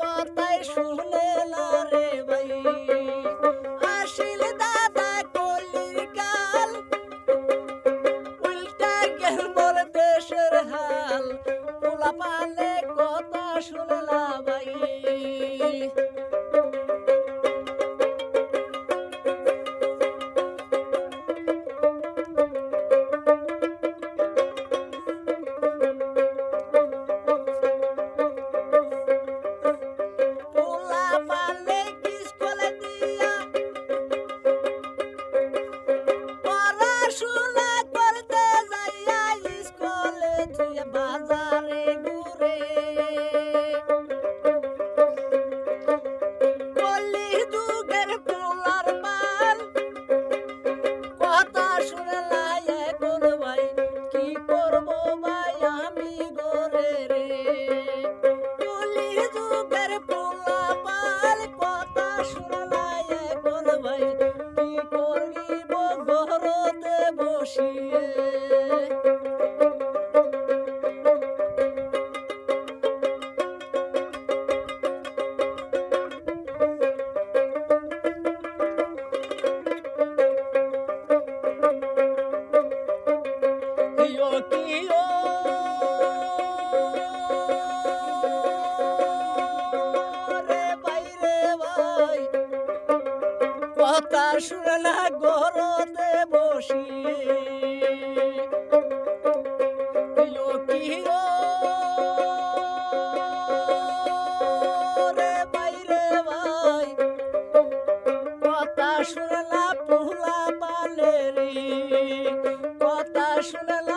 কথাই শুনে না রে ভাই। আসিল দাদা কলির কাল উল্টা গেল মোর দেশের হাল। পোলা পালে কথা শুনলা ভাই। 雪。哟嗬哟。কথা শুনে না গরতে বসি কথা শুনে না পুহলা পালে রে কথা শুনে